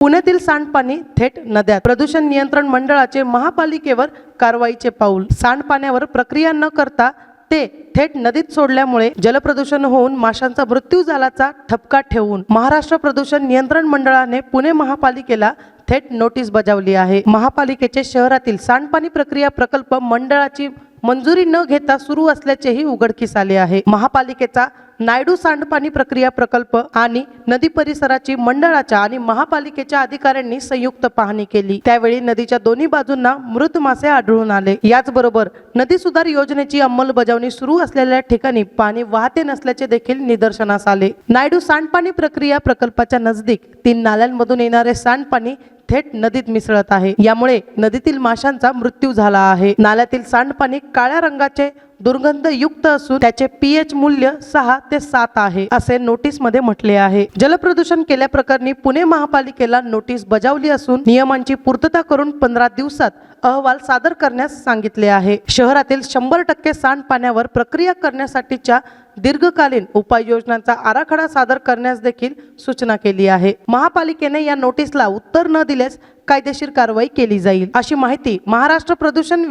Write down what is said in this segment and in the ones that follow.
पुण्यातील सांडपाणी थेट नद्यात. प्रदूषण नियंत्रण मंडळाचे महापालिकेवर कारवाईचे पाऊल. सांडपाण्यावर प्रक्रिया न करता ते थेट नदीत सोडल्यामुळे जलप्रदूषण होऊन माशांचा मृत्यू झाल्याचा ठपका ठेवून महाराष्ट्र प्रदूषण नियंत्रण मंडळाने पुणे महापालिकेला थेट नोटीस बजावली आहे. महापालिकेचे शहरातील सांडपाणी प्रक्रिया प्रकल्प मंडळाची मंजुरी न घेता सुरू असल्याचेही उघडकीस आले आहे. महापालिकेचा नायडू सांडपाणी प्रक्रिया प्रकल्प आणि नदी परिसराची मंडळाच्या आणि महापालिकेच्या अधिकाऱ्यांनी संयुक्त पाहणी केली. त्यावेळी नदीच्या दोन्ही बाजूंना मृत मासे आढळून आले. याचबरोबर नदी सुधार योजनेची अंमलबजावणी सुरू असलेल्या ठिकाणी पाणी वाहते नसल्याचे देखील निदर्शनास आले. नायडू सांडपाणी प्रक्रिया प्रकल्पाच्या नजदीक तीन नाल्यांमधून येणारे सांडपाणी थेट नदीत मिसळत आहे. यामुळे नदीतील माशांचा मृत्यू झाला आहे. नाल्यातील सांडपाणी काळ्या रंगाचे दुर्गंधयुक्त असून त्याचे पीएच मूल्य सहा ते सात आहे असे नोटीसमध्ये म्हटले आहे. जलप्रदूषण केल्याप्रकरणी पुणे महापालिकेला नोटीस बजावली असून नियमांची पूर्तता करून पंधरा दिवसात अहवाल सादर करण्यास सांगितले आहे. शहरातील शंभर टक्के सांडपाण्यावर प्रक्रिया करण्यासाठीच्या दीर्घकालीन उपाययोजनांचा आराखडा सादर करण्यास देखील सूचना केली आहे. महापालिकेने या नोटीसला उत्तर न दिल्यास कायदेशीर कारवाई केली जाईल. अशी माहिती महाराष्ट्र प्रदूषण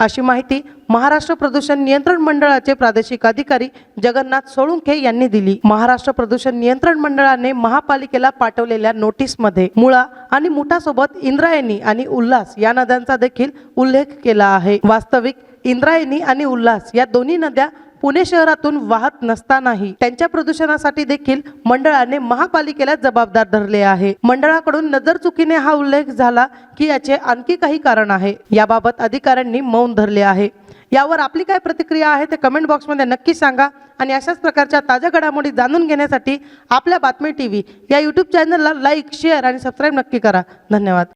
अशी माहिती महाराष्ट्र प्रदूषण नियंत्रण मंडळाचे प्रादेशिक अधिकारी जगन्नाथ सोळुंखे यांनी दिली. महाराष्ट्र प्रदूषण नियंत्रण मंडळाने महापालिकेला पाठवलेल्या नोटीसमध्ये मुळा आणि मुठासोबत इंद्रायणी आणि उल्हास या नद्यांचा देखील उल्लेख केला आहे. वास्तविक इंद्रायणी आणि उल्हास या दोन्ही नद्या पुणे शहरातून वाहत नसतानाही त्यांच्या प्रदूषणासाठी देखील मंडळाने महापालिकेला जबाबदार धरले आहे. मंडळाकडून नजर चुकीने हा उल्लेख झाला की याचे आणखी काही कारण आहे. याबाबत अधिकाऱ्यांनी मौन धरले आहे. यावर आपली काय प्रतिक्रिया आहे ते कमेंट बॉक्समध्ये नक्की सांगा आणि अशाच प्रकारच्या ताज्या घडामोडी जाणून घेण्यासाठी आपल्या बातमी टी व्ही या यूट्यूब चॅनलला लाईक शेअर आणि सबस्क्राईब नक्की करा. धन्यवाद.